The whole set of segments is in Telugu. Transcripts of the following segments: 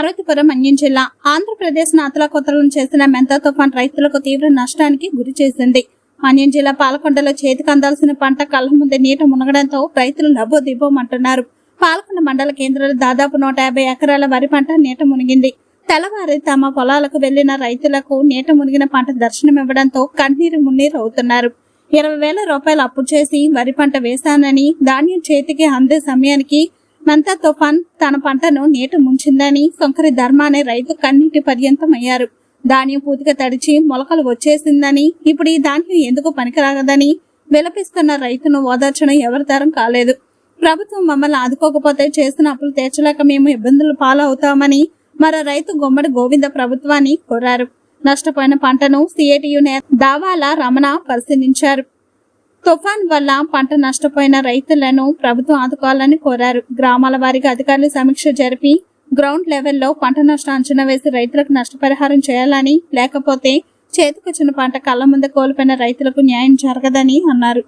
పార్వతీపురం అన్యం జిల్లా ఆంధ్రప్రదేశ్ నాతలకొత్తలను చేసిన మెంతా తుఫాన్ రైతులకు తీవ్ర నష్టానికి గురి చేసింది. మన్యం జిల్లా పాలకొండలో చేతికి అందాల్సిన పంట కళ్ళ ముందు నీట మునగడంతో రైతులు లబోదిబోమంటున్నారు పాలకొండ మండల కేంద్రంలో దాదాపు నూట యాభై ఎకరాల వరి పంట నీట మునిగింది. తెల్లవారి తమ పొలాలకు వెళ్ళిన రైతులకు నీట మునిగిన పంట దర్శనమివ్వడంతో కన్నీరు మున్నీరు అవుతున్నారు. ఇరవై వేల రూపాయలు అప్పు చేసి వరి పంట వేశానని ధాన్యం చేతికి అందే సమయానికి మంతా తుఫాన్ తన పంటను నీట ముంచిందని సొంకరి ధర్మ అనే రైతు కన్నీటి పర్యంతం అయ్యారు ధాన్యం పూర్తిగా తడిచి మొలకలు వచ్చేసిందని ఇప్పుడు ఈ ధాన్యం ఎందుకు పనికిరాగదని విలపిస్తున్న రైతును ఓదార్చడం ఎవరి తరం కాలేదు. ప్రభుత్వం మమ్మల్ని ఆదుకోకపోతే చేసిన అప్పులు తీర్చలేక మేము ఇబ్బందులు పాలవుతామని మరో రైతు గుమ్మడి గోవింద ప్రభుత్వాన్ని కోరారు. నష్టపోయిన పంటను సిఐటియు దావాల రమణ పరిశీలించారు. తుఫాన్ వల్ల పంట నష్టపోయిన రైతులను ప్రభుత్వం ఆదుకోవాలని కోరారు. గ్రామాల వారిగా అధికారులు సమీక్ష జరిపి గ్రౌండ్ లెవెల్లో పంట నష్టం అంచనా వేసి రైతులకు నష్టపరిహారం చేయాలని లేకపోతే చేతికొచ్చిన పంట కళ్ళ ముందు కోల్పోయిన రైతులకు న్యాయం జరగదని అన్నారు.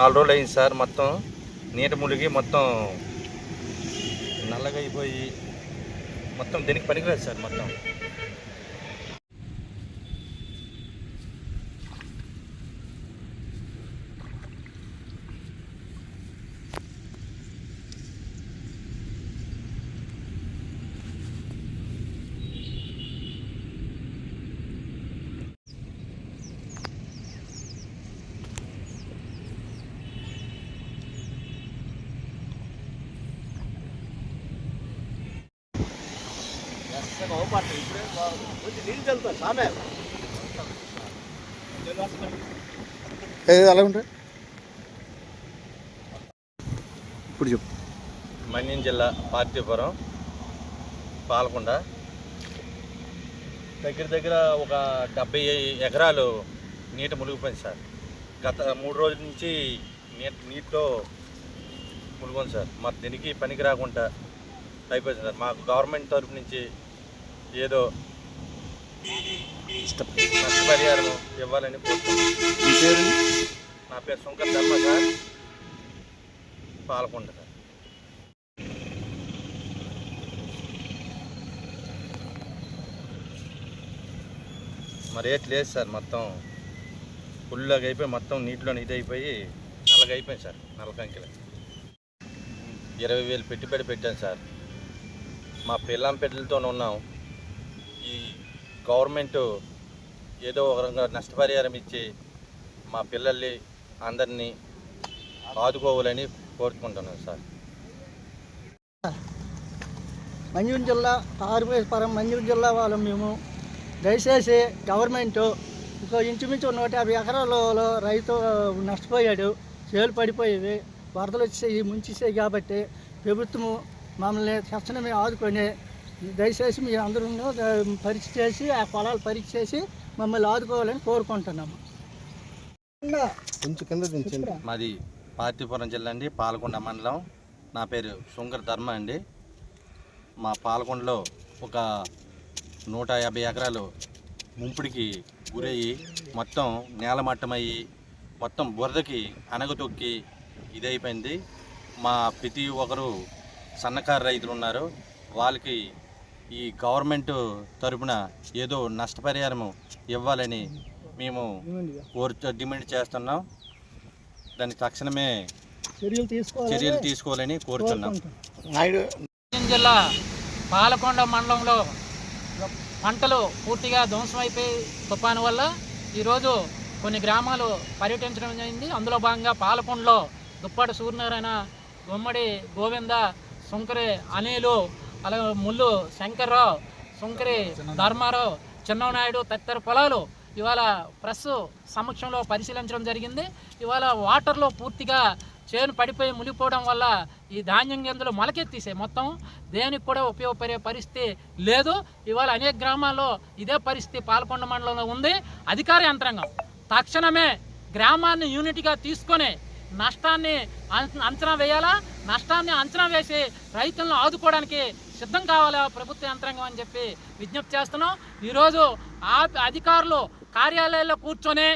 నాలుగు రోజులు అయింది సార్ మొత్తం. నీట ములిగి మొత్తం నల్లగా అయిపోయి మొత్తం దీనికి పనికిరాదు సార్ మొత్తం. ఏది అలా ఉంటాయి ఇప్పుడు చెప్పు. మన్యం జిల్లా పార్తీపురం పాలకొండ. దగ్గర దగ్గర ఒక డెబ్బై ఎకరాలు నీట మునిగిపోయింది సార్. గత మూడు రోజుల నుంచి నీట నీటిలో మునిగొంది సార్. మరి దీనికి పనికి రాకుండా అయిపోయింది సార్. మాకు గవర్నమెంట్ తరఫు నుంచి ఏదో నష్టపరిహారం ఇవ్వాలని కోరుతున్నాను నా పేరు శంకర్ ధర్మ సార్ పాలకొండ సార్ మరి ఏట్ లేదు సార్ మొత్తం ఫుల్గా అయిపోయి మొత్తం నీటిలో ఇది అయిపోయి నల్లగా అయిపోయింది సార్ నల్లకంకిల ఇరవై వేలు పెట్టుబడి పెట్టాను సార్. మా పిల్లం పెద్దలతో ఉన్నాం. ఈ గవర్నమెంట్ ఏదో ఒక రకంగా నష్టపరిహారం ఇచ్చి మా పిల్లల్ని అందరినీ ఆదుకోవాలని కోరుకుంటున్నాను సార్. మంజూరు జిల్లా ఆర్మేశ్వరం మంజూరు జిల్లా వాళ్ళం మేము. దయచేసి గవర్నమెంట్ ఇంకో ఇంచుమించు నూట యాభై ఎకరాలలో రైతు నష్టపోయాడు చేలు పడిపోయేవి వరదలు వచ్చేవి ముంచేసాయి కాబట్టి ప్రభుత్వము మమ్మల్ని తక్షణమే ఆదుకొని దయచేసి మీ అందరూ పరీక్ష చేసి ఆ పొలాలు పరీక్ష చేసి మమ్మల్ని ఆదుకోవాలని కోరుకుంటున్నాము. కొంచెం కింద దించండి. మాది పార్తీపురం జిల్లా అండి పాలకొండ మండలం. నా పేరు శుంకర్ ధర్మ అండి. మా పాలకొండలో ఒక నూట యాభై ఎకరాలు ముంపుడికి గురయ్యి మొత్తం నేలమట్టమయ్యి మొత్తం బురదకి అనగతొక్కి ఇదైపోయింది. మా ప్రతి ఒక్కరు సన్నకారు రైతులు ఉన్నారు. వాళ్ళకి ఈ గవర్నమెంట్ తరపున ఏదో నష్టపరిహారం ఇవ్వాలని మేము కోరు డిమాండ్ చేస్తున్నాం. దాన్ని తక్షణమే చర్యలు తీసుకోవాలి చర్యలు తీసుకోవాలని కోరుతున్నాం జిల్లా పాలకొండ మండలంలో పంటలు పూర్తిగా ధ్వంసమైపోయి తుఫాను వల్ల ఈరోజు కొన్ని గ్రామాలు పర్యటించడం జరిగింది. అందులో భాగంగా పాలకొండలో దుప్పాటి సూర్యనారాయణ గుమ్మడి గోవింద సుంకరి అనిలు అలాగే ముల్లు శంకర్రావు సుంకరి ధర్మారావు చిన్ననాయుడు తదితర పొలాలు ఇవాళ ప్రెస్ సమక్షంలో పరిశీలించడం జరిగింది. ఇవాళ వాటర్లో పూర్తిగా చేను పడిపోయి మునిగిపోవడం వల్ల ఈ ధాన్యం గింజలు మొలకెత్తేసాయి మొత్తం. దేనికి కూడా ఉపయోగపడే పరిస్థితి లేదు. ఇవాళ అనేక గ్రామాల్లో ఇదే పరిస్థితి పాలకొండ మండలంలో ఉంది. అధికార యంత్రాంగం తక్షణమే గ్రామాన్ని యూనిట్గా తీసుకొని నష్టాన్ని అంచనా వేయాలా? నష్టాన్ని అంచనా వేసి రైతులను ఆదుకోవడానికి సిద్ధం కావాలా ప్రభుత్వ యంత్రాంగం అని చెప్పి విజ్ఞప్తి చేస్తున్నాం. ఈరోజు ఆ అధికారులు కార్యాలయాల్లో కూర్చొని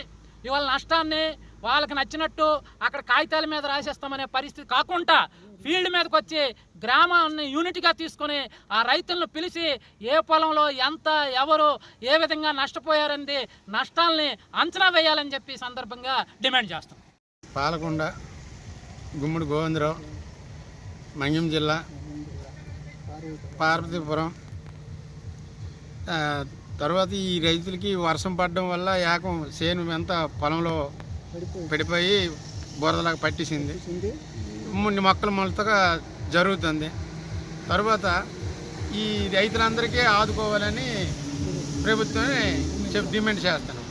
ఇవాళ నష్టాన్ని వాళ్ళకి నచ్చినట్టు అక్కడ కాగితాల మీద రాసేస్తామనే పరిస్థితి కాకుండా ఫీల్డ్ మీదకి వచ్చి గ్రామాన్ని యూనిట్గా తీసుకొని ఆ రైతులను పిలిచి ఏ పొలంలో ఎంత ఎవరు ఏ విధంగా నష్టపోయారనేది నష్టాల్ని అంచనా వేయాలని చెప్పి సందర్భంగా డిమాండ్ చేస్తాం పాలకొండ గుమ్మడి గోవిందరావు మంగ్యం జిల్లా పార్వతీపురం. తర్వాత ఈ రైతులకి వర్షం పడడం వల్ల ఏకం చేను అంతా పొలంలో పడిపోయి బురదలాగా పట్టేసింది. కొన్ని మొక్కలు మొలతగా జరుగుతుంది. తర్వాత ఈ రైతులందరికీ ఆదుకోవాలని ప్రభుత్వమే చెప్పి డిమాండ్ చేస్తాను